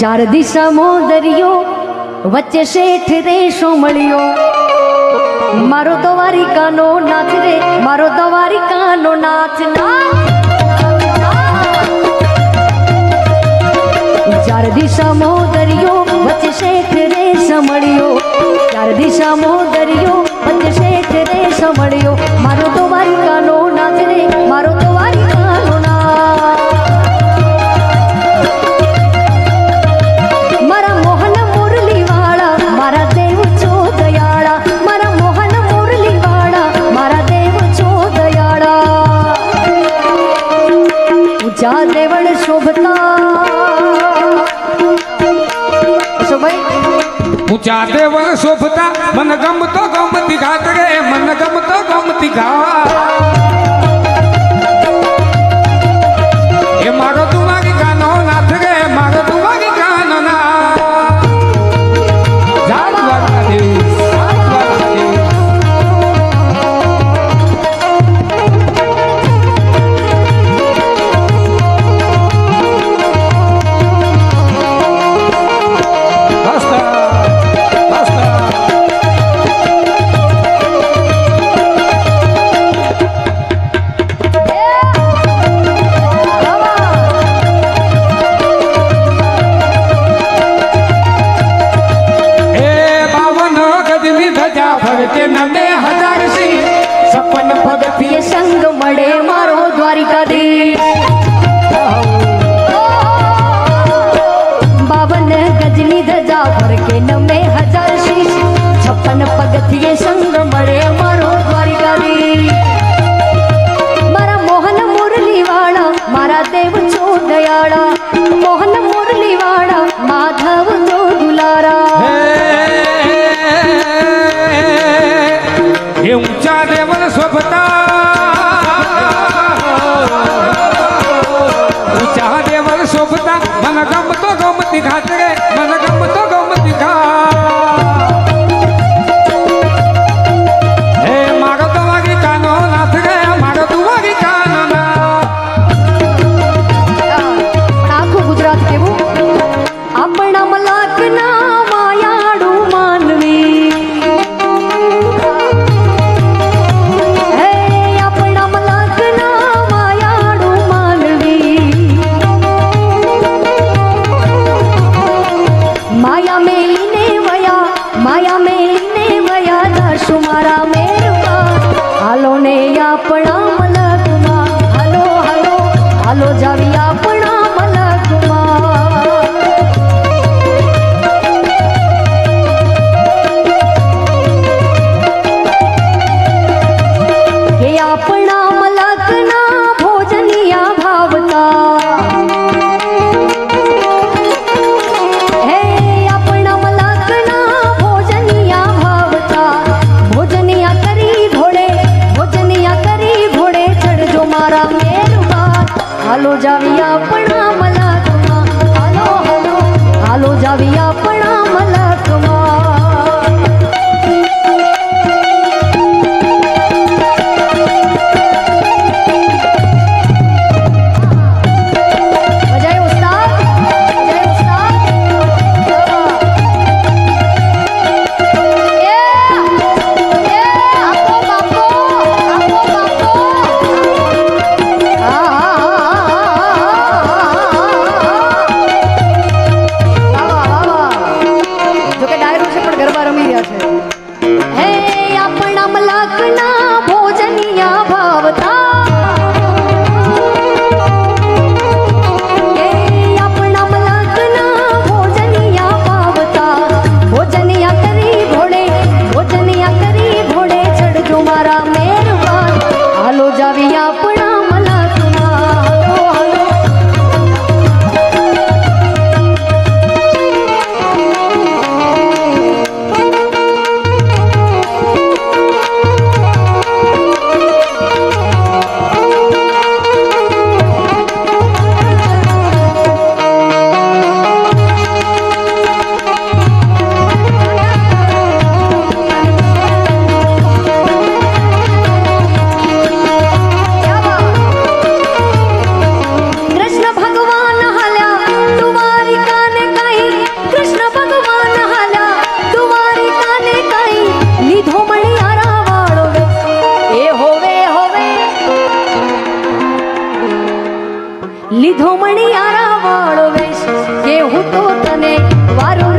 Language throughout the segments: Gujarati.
ચાર દિશામો દરિયો, વચ્ચે શેઠ રેશો મળ્યો. મારો દ્વારિકાનો નાચ રે, મારો દ્વારિકાનો નાચ ના ચાર દિશામો દરિયો, વચ્ચે શેઠ રેશ મળ્યો. ચાર દિશામો દરિયો, વચ્ચે શેઠ રેશ મળ્યો. મારો દ્વારિકાનો નાચ રે, મારો દ્વારિકા ઊંચા દેવ શોભતા મને ગમતો ગમતી ઘાત રે મને ધોમણી આરા વેશ કે હું તો તને વારો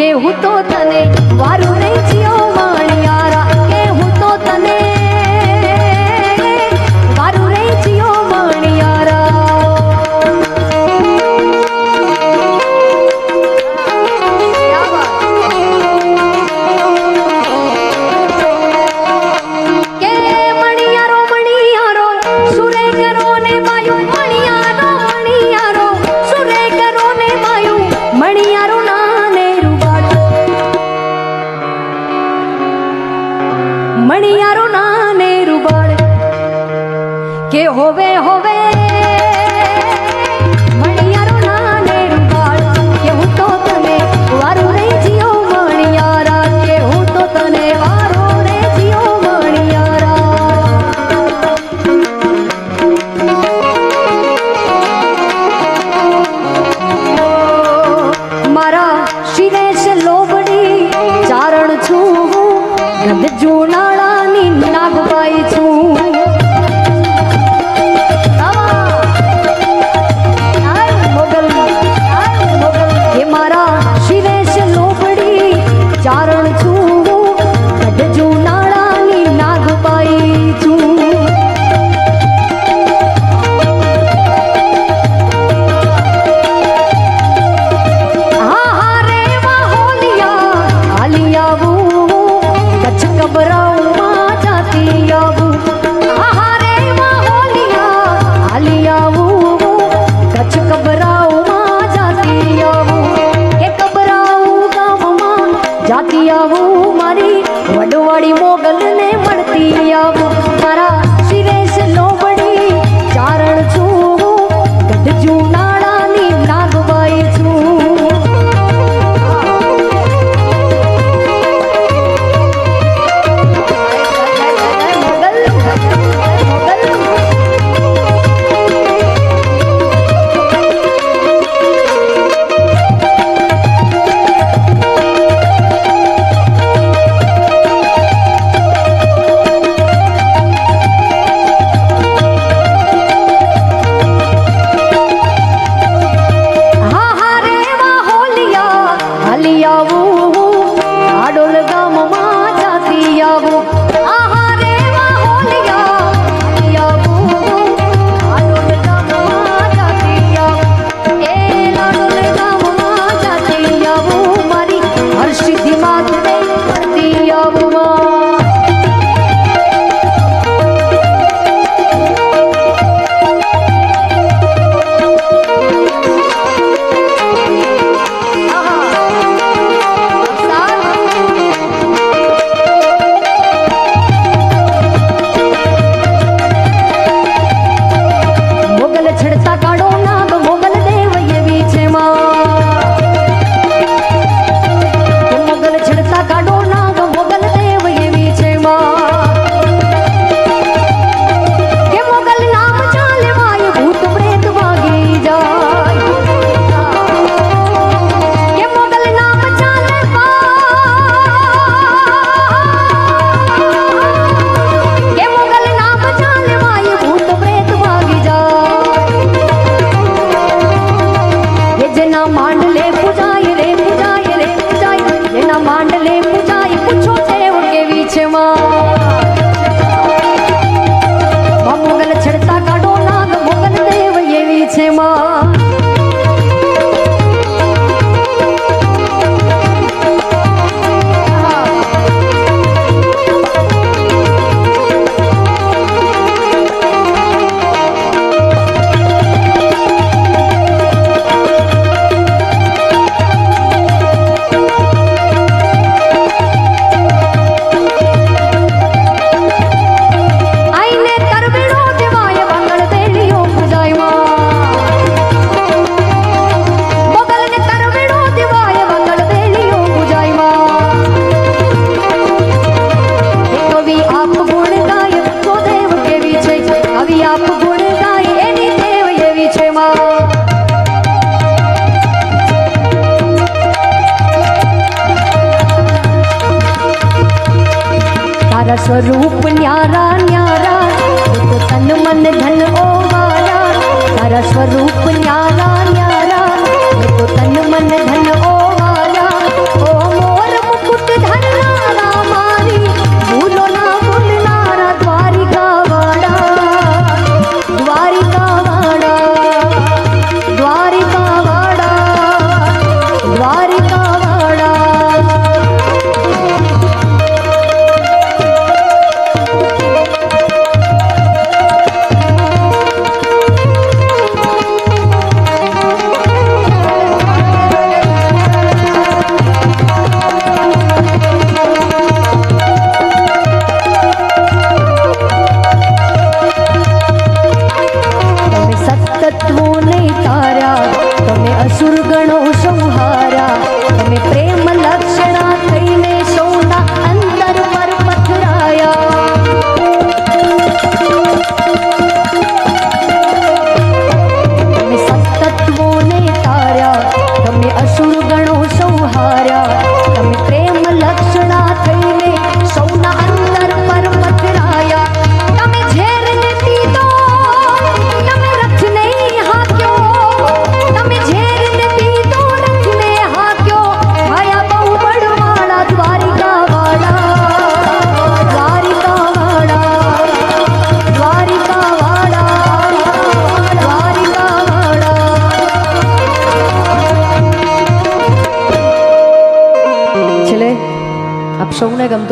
કે હું તો તને વારું નહીં જીઓ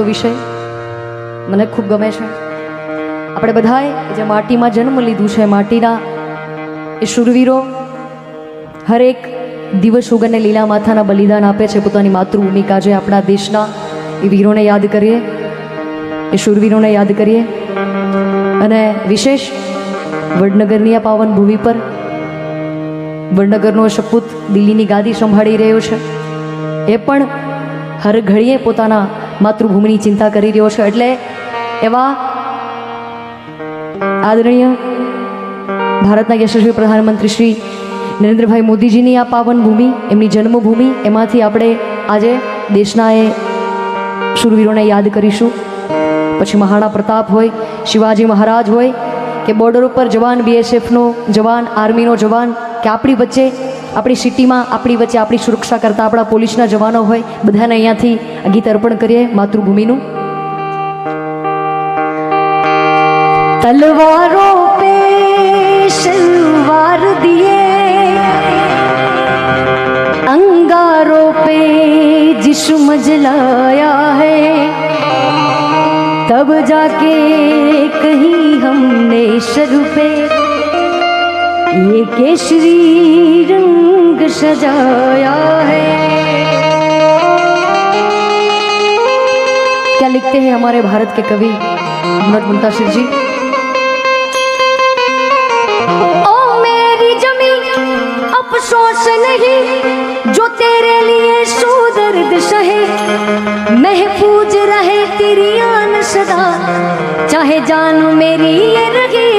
વિષય મને ખૂબ ગમે છે. આપણે બધાએ જે માટીમાં જન્મ લીધું છે, માટીના એ શૂરવીરો હરેક દિવસ ઉગને લીલા માથાના બલિદાન આપે છે, પોતાની માતૃભૂમિકા કાજે આપણા દેશના એ વીરોને યાદ કરીએ, એ શૂરવીરોને યાદ કરીએ. અને વિશેષ વડનગરની આ પાવન ભૂમિ પર વડનગરનો સપૂત દિલ્હીની ગાદી સંભાળી રહ્યો છે. એ પણ હર ઘડીએ પોતાના માતૃભૂમિની ચિંતા કરી રહ્યો છે એટલે એવા આદરણીય ભારતના યશસ્વી પ્રધાનમંત્રી શ્રી નરેન્દ્રભાઈ મોદીજીની આ પાવન ભૂમિ, એમની જન્મભૂમિ, એમાંથી આપણે આજે દેશના એ શૂરવીરોને યાદ કરીશું. પછી મહારાણા પ્રતાપ હોય, શિવાજી મહારાજ હોય, કે બોર્ડર ઉપર જવાન બીએસએફનો જવાન, આર્મીનો જવાન, કે આપણી વચ્ચે આપણી સિટીમાં આપણી વચ્ચે આપણી સુરક્ષા કરતા આપણા પોલીસના જવાનો હોય બધાને અહીંયાથી આ ગીત અર્પણ કરીએ માતૃભૂમિનું તલવારો पे शलवार दिए अंगारों पे जिस्म जलाया है तब जाके कहीं हमने सर पे ये केसरी रंग सजाया है। क्या लिखते हैं हमारे भारत के कवि मनोज मुंताशिर जी? ओ मेरी जमी अफसोस नहीं, जो तेरे लिए सो दर्द सहे। महफूज रहे तेरी आन सदा, चाहे जान मेरी ये रहे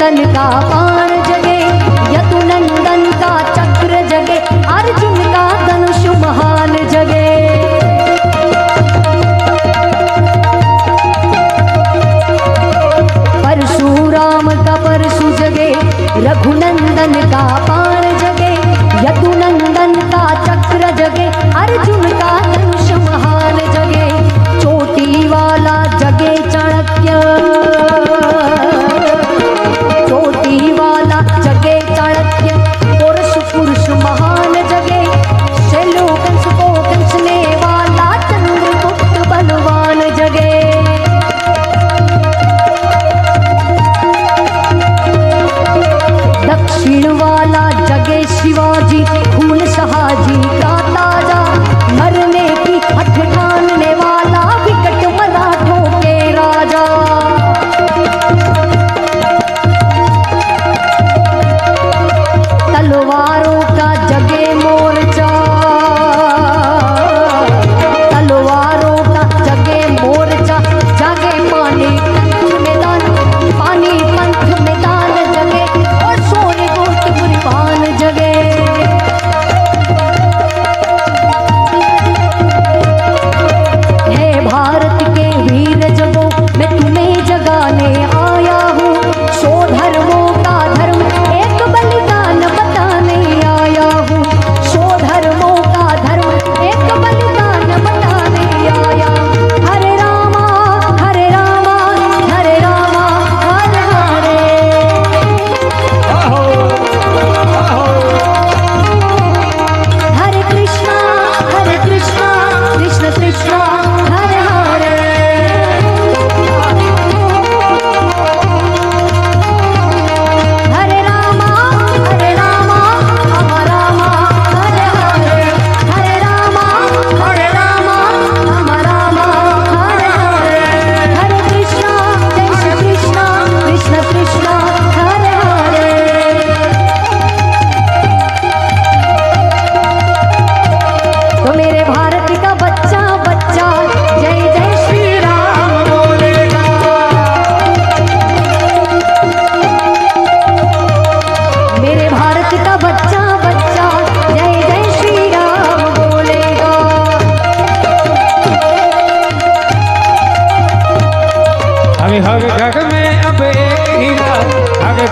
नंदन का पान जगे यतु नंदन का चक्र जगे, अर्जुन का धनुष महान जगे। परशुराम का परशु जगे, रघुनंदन का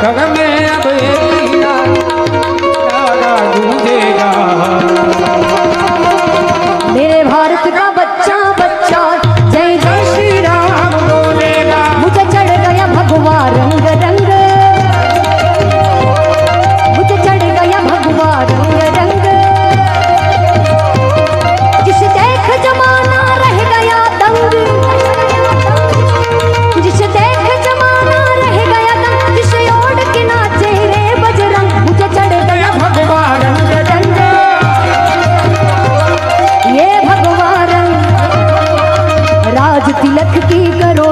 Cao. तिलक की करो